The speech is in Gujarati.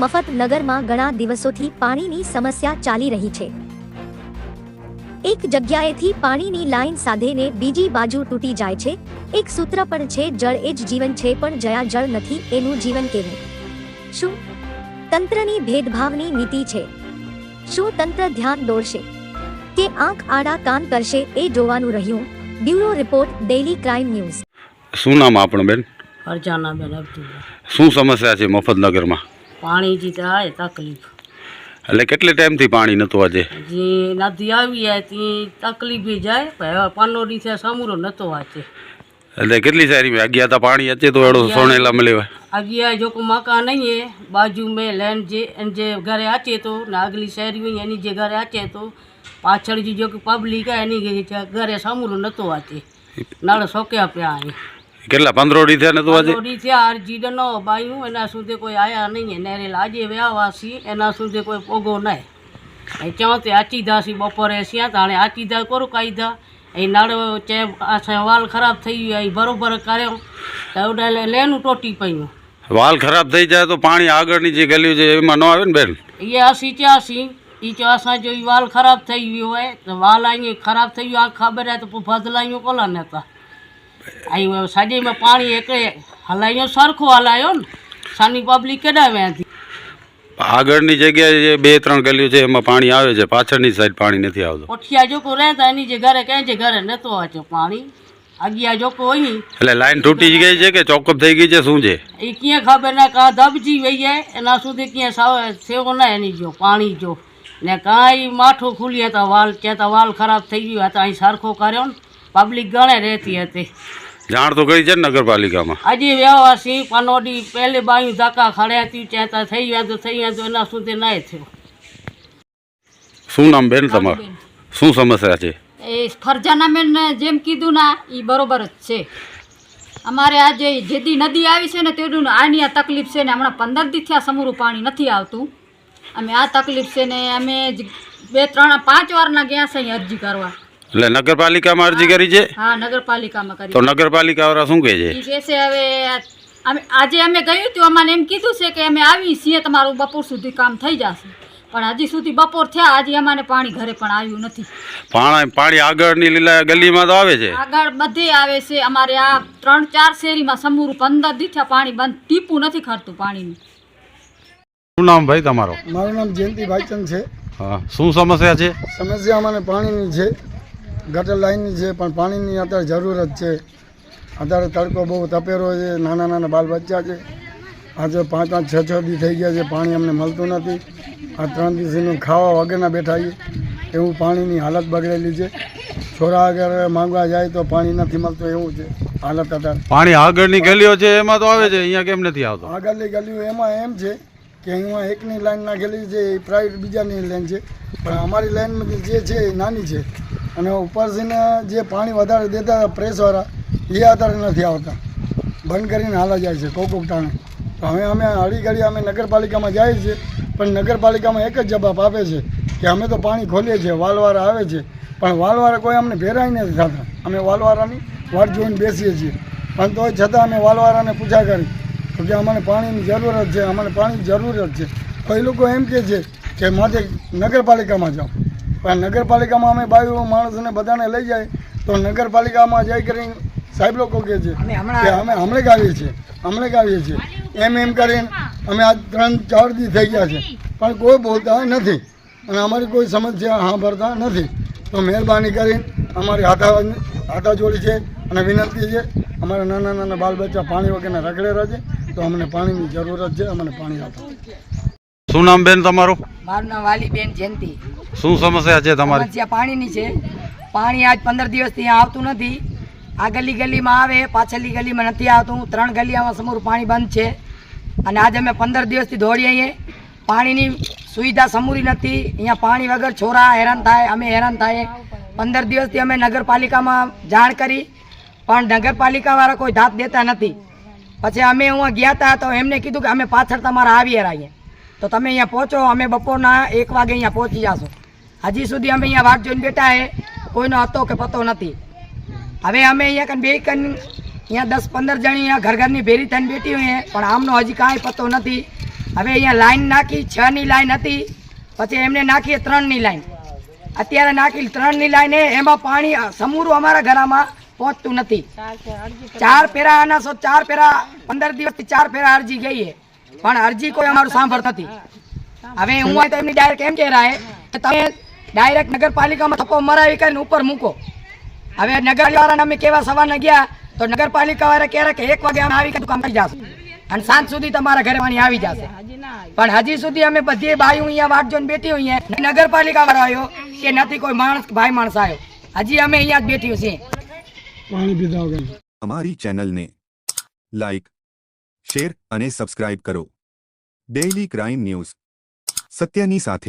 નગરમાં ઘણા દિવસોથી પાણીની સમસ્યા ચાલી રહી છે. એક જગ્યાએથી પાણીની લાઈન સાધેને બીજી બાજુ તૂટી જાય છે. એક સૂત્ર પણ છે જળ એ જ જીવન છે પણ જયા જળ નથી એનું જીવન કેવું? શું તંત્રની ભેદભાવની નીતિ છે? શું તંત્ર ધ્યાન દોરશે? કે આંખ આડા કાન કરશે એ જોવાનું રહ્યું. Bureau report daily crime news. શું નામ આપણું બેન? અરજાના બેન શું સમસ્યા છે મફતનગરમાં પાણીથી તો આવે તકલીફ. એટલે કેટલે ટાઈમથી પાણી નહોતું આજે? જે નથી આવી જાય તે તકલીફે જાય હવે પનોરી છે સમૂરો નહોતો વાંચે એટલે કેટલી સારી અગિયાર તા પાણી અચે તો એડો સોનેલા મળે અગિયાર જો કો મકાન નહીં હે બાજુ મેં લેન્ડ જે જે ઘરે આચે તો ને આગલી શહેરી હોય એની જે ઘરે આચે તો પાછળ જે જો કે પબ્લિક એની ઘરે સમૂરો નહોતો વાંચે નાળો શોક્યા પ્યા અહીં. કેટલા? પંદરોડી થયા નતું આજે? પનોડી થયા આર જીડનો બાયું એના સુધી કોઈ આયા નહીં. ને આજે વ્યાવાસી એના સુધી કોઈ પોગો નહીં. એ તે આચીદા સી બપોરે સ્યા તાણે આચીદા કોરું કાયદા એ નળ ચે વાલ ખરાબ થઈ ગયો. એ બરોબર કર્યો. તો લેનું ટોટી પડ્યું. વાલ ખરાબ થઈ જાય તો પાણી આગળની જે ગલ્યું છે એમાં ન આવે ને બેન? એ આસી ચાસી એ ચાસા જો વાલ ખરાબ થઈ ગયું હોય. તો વાલ અહીં ખરાબ થઈ ગયું. આ ખબર તો ભદલાયું કોલા નતા અહીં સાજેમાં પાણી એક હલાયો સરખો હલાયો ને સાની પબ્લિક કેડાવે ત્યાંથી આગળની જગ્યાએ જે બે ત્રણ ગલીઓ છે એમાં પાણી આવે છે પાછળની સાઈડ પાણી નથી આવતું. ઓઠિયા જોકો રહેતા એની જે ઘરે ક્યાં છે ઘરે નતો વાંચો પાણી? અગિયા જોકો અહીં. એટલે લાઈન તૂટી ગઈ છે કે ચોકઅપ થઈ ગઈ છે શું છે? એ ક્યાં ખબર ના કાં દબજી વહી જાય એના સુધી ક્યાં સાવ સેવો ના એની જો પાણી જો. ને કાંઈ માઠું ખુલી હતા વાલ કહેતા વાલ ખરાબ થઈ ગયું હતા અહીં સરખો કર્યો ને પબ્લિક ગણે રહેતી હતી. જાણ તો કરી છે નગરપાલિકામાં. હજી વ્યવહારથી પનોડી પહેલી બાયું ધક્કા ખડ્યા હતી ચેતા થઈ ગયા તો થઈ ગયા તો એના સુધી નહીં થયું. શું નામ બેન તમારું? શું સમસ્યા છે? એ ફરજાના મેં જેમ કીધું ના એ બરોબર જ છે. અમારે આજે જેદી નદી આવી છે ને તેનું આની આ તકલીફ છે ને હમણાં પંદર દી થયા સમૂરું પાણી નથી આવતું. અમે આ તકલીફ છે ને અમે જ બે ત્રણ પાંચ વારના ગયા છે અરજી કરવા. એટલે નગરપાલિકામાં અરજી કરી છે? હા નગરપાલિકામાં કરી તો નગરપાલિકાવાળા શું કહે છે? કહે છે હવે અમે આજે અમે ગયું હતું અમને એમ કીધું છે કે અમે આવી છીએ તમારું બપોર સુધી કામ થઈ જશે. પણ હજી સુધી બપોર થયા હજી અમારે પાણી ઘરે પણ આવ્યું નથી. પાણી પાણી આગળની લીલા ગલીમાં તો આવે છે? આગળ બધે આવે છે. અમારે આ ત્રણ ચાર શેરીમાં સમૂરું પંદર દીઠા પાણી બંધ ટીપું નથી ખરતું પાણીનું. શું નામ ભાઈ તમારો? મારું નામ જયંતિ ભાઈચંદ છે. હા શું સમસ્યા છે? સમસ્યા અમારે પાણીની છે. ગટર લાઈનની છે પણ પાણીની અત્યારે જરૂરત છે. અત્યારે તડકો બહુ તપેરો છે નાના નાના બાલ બચ્ચા છે. આજે પાંચ પાંચ છ છ દી થઈ ગયા છે પાણી અમને મળતું નથી. આ ત્રણ દિવસનું ખાવા વગરના બેઠા છીએ. એવું પાણીની હાલત બગડેલી છે. છોરા આગળ માંગવા જાય તો પાણી નથી મળતું એવું છે હાલત અત્યારે. પાણી આગળની ગલીઓ છે એમાં તો આવે છે અહીંયા કેમ નથી આવતો? આગળની ગલીઓ એમાં એમ છે કે અહીંયા એકની લાઈન નાખેલી છે એ પ્રાઇવેટ બીજાની લાઈન છે. પણ અમારી લાઈનમાં જે છે એ નાની છે. અને ઉપરથીને જે પાણી વધારે દેતા હતા પ્રેસવાળા, એ અત્યારે નથી આવતા. બંધ કરીને હાલા જાય છે કોક ટાણે. તો હવે અમે હળી ઘડી અમે નગરપાલિકામાં જઈએ છીએ, પણ નગરપાલિકામાં એક જ જવાબ આપે છે કે અમે તો પાણી ખોલીએ છીએ વાલવાળા આવે છે. પણ વાલવાળા કોઈ અમને ભેરાય નથી થતા. અમે વાલવાળાની વાટ જોઈને બેસીએ છીએ. પણ તોય છતાં અમે વાલવારાને પૂજા કરી. તો કે અમને પાણીની જરૂરત છે, અમને પાણીની જરૂરત છે. તો એ લોકો એમ કહે છે કે માથે નગરપાલિકામાં જાઓ. પણ નગરપાલિકામાં અમે ભાઈઓ માણસને બધાને લઈ જાય તો નગરપાલિકામાં જઈ કરીને સાહેબ લોકો કહે છે કે અમે હમણે ગાવીએ છીએ હમણે ગાવીએ છીએ. એમ એમ કરીને અમે આ ત્રણ ચાર દી થઈ ગયા છે. પણ કોઈ બોલતા નથી અને અમારી કોઈ સમસ્યા સાંભળતા નથી. તો મહેરબાની કરીને અમારી હાથા હાથા જોડી છે અને વિનંતી છે અમારા નાના નાના બાલ બચ્ચા પાણી વગરના રહે છે તો અમને પાણીની જરૂરત છે અમને પાણી આપો. શું નામ બેન તમારું? મારું નામ વાલીબેન જયંતિ. શું સમસ્યા છે તમારી? સમસ્યા પાણીની છે. પાણી આજ પંદર દિવસથી અહીંયા આવતું નથી. આ ગલી ગલીમાં આવે પાછળની ગલીમાં નથી આવતું. ત્રણ ગલીઓમાં સમૂર પાણી બંધ છે. અને આજે અમે પંદર દિવસથી દોડીએ છીએ. પાણીની સુવિધા સમૂરી નથી. અહીંયા પાણી વગર છોરા હેરાન થાય અમે હેરાન થાય. પંદર દિવસથી અમે નગરપાલિકામાં જાણ કરી. પણ નગરપાલિકાવાળા કોઈ ધાત દેતા નથી. પછી અમે હું ગયા હતા તો એમને કીધું કે અમે પાછળ તમારા આવીએ રહીએ તો તમે અહીંયા પહોંચો અમે બપોરના એક વાગે અહીંયા પહોંચી જશો. હજી સુધી અમે અહીંયા વાટ જોઈને બેઠા હે કોઈનો હતો કે પતો નથી. હવે અમે અહીંયા કન બે કન અહીંયા દસ પંદર જણી અહીંયા ઘર ઘરની ભેરી થઈને બેઠી હોય પણ આમનો હજી કાંઈ પતો નથી. હવે અહીંયા લાઈન નાખી છ ની લાઈન હતી પછી એમને નાખીએ ત્રણની લાઈન. અત્યારે નાખી ત્રણની લાઈન એમાં પાણી સમૂરું અમારા ઘરમાં પહોંચતું નથી. ચાર ફેરા આના સો ચાર ફેરા પંદર દિવસથી ચાર ફેરા અરજી ગઈ પણ અરજી કોઈ અમારું સાંભળ નથી. હવે હું હોય તો એમની ડાયરેક્ટ એમ કહેરાય કે તમે ડાયરેક્ટ નગરપાલિકામાં થપ્પો મરાવી કરીને ઉપર મૂકો. હવે નગરવાળાને અમે કેવા સવારના ગયા તો નગરપાલિકા વાળા કહે કે એક વાગે અમે આવી કે કામ કરી જશે. અને સાંજ સુધી તમારા ઘરે પાણી આવી જશે. પણ હજી સુધી અમે બધી ભાઈઓ અહીંયા વાટ જોઈને બેઠી હોઈએ. નગરપાલિકા વાળો આવ્યો કે નથી કોઈ માણસ ભાઈ માણસ આવ્યો. હજી અમે અહીંયા જ બેઠી છીએ. પાણી પીધા વગર. અમારી ચેનલને લાઇક શેર અને સબસ્ક્રાઇબ કરો. Daily crime news. સત્યની સાથે.